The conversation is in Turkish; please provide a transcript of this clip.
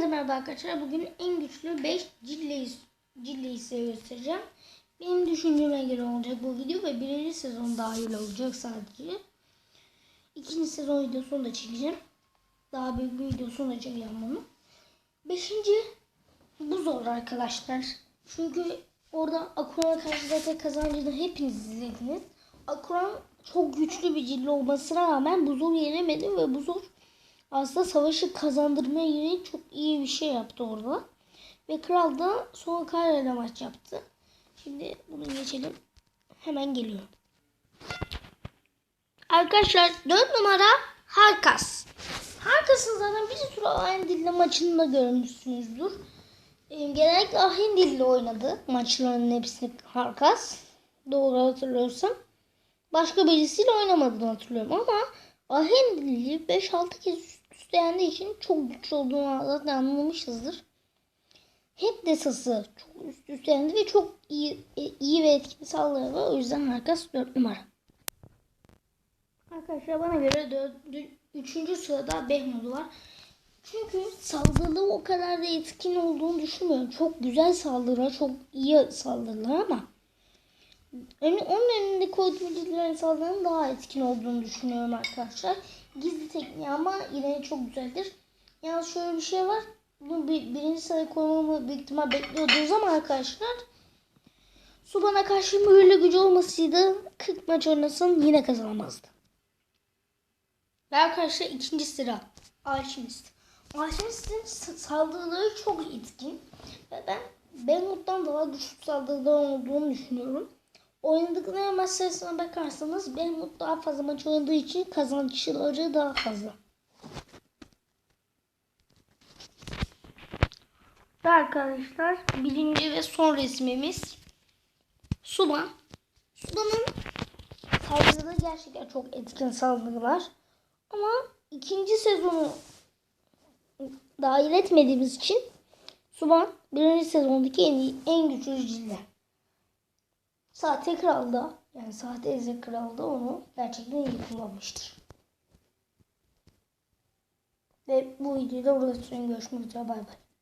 Hepinize merhaba arkadaşlar. Bugün en güçlü 5 cilleyi, cilleyi size göstereceğim. Benim düşünceme göre olacak bu video ve birinci sezon dahil olacak sadece. İkinci sezon videosunu da çekeceğim. Daha büyük bir videosunu da çekeceğim bunu. Beşinci bu zor arkadaşlar. Çünkü orada Akuran karşı zaten kazancını hepiniz izlediniz. Akuran çok güçlü bir cilli olmasına rağmen Buzul yenemedi ve Buzul aslında savaşı kazandırmaya yönelik çok iyi bir şey yaptı orada. Ve kral da son kararla maç yaptı. Şimdi bunu geçelim. Hemen geliyor. Arkadaşlar 4 numara Harkas. Harkas'ın zaten bir sürü Ahindil'le maçını da görmüşsünüzdür. Ee, genellikle Ahindil'le oynadı maçlarının hepsini Harkas. Doğru hatırlıyorsam. Başka birisiyle oynamadığını hatırlıyorum ama Ahindil'i 5-6 kez üst üste yendiği için çok güçlü olduğunu zaten anlamışızdır. Hep desası çok üst üste ve çok iyi, iyi ve etkili saldırı var. O yüzden Harkas 4 numara. Arkadaşlar bana göre 4, 3. sırada Behmut var. Çünkü saldırıda o kadar da etkin olduğunu düşünmüyorum. Çok güzel saldırılar, çok iyi saldırılar ama onun önünde koyduğum saldırının daha etkin olduğunu düşünüyorum arkadaşlar. Gizli tekniği ama yine çok güzeldir. Yalnız şöyle bir şey var. Bunu bir, birinci sıraya koymamı büyük ihtimal bekliyordunuz ama arkadaşlar su bana karşı böyle gücü olmasaydı 40 maç oynasın yine kazanamazdı. Ve arkadaşlar ikinci sıra Alchemist. Alchemist'in saldırıları çok etkin. Ve ben Benwood'dan daha güçlü saldırılar olduğunu düşünüyorum. Oynadıkları maç sayısına bakarsanız Benwood daha fazla maç oynadığı için kazançları daha fazla. Ve arkadaşlar birinci ve son resmimiz Suban. Suban'ın saldırıları gerçekten çok etkin saldırılar. Ama ikinci sezonu dahil etmediğimiz için Suban birinci sezondaki en, en güçlü cilde. Sahte Kral da yani Sahte Ezra Kral da onu gerçekten iyi kullanmıştır. Ve bu videoda burada görüşmek üzere bay bay.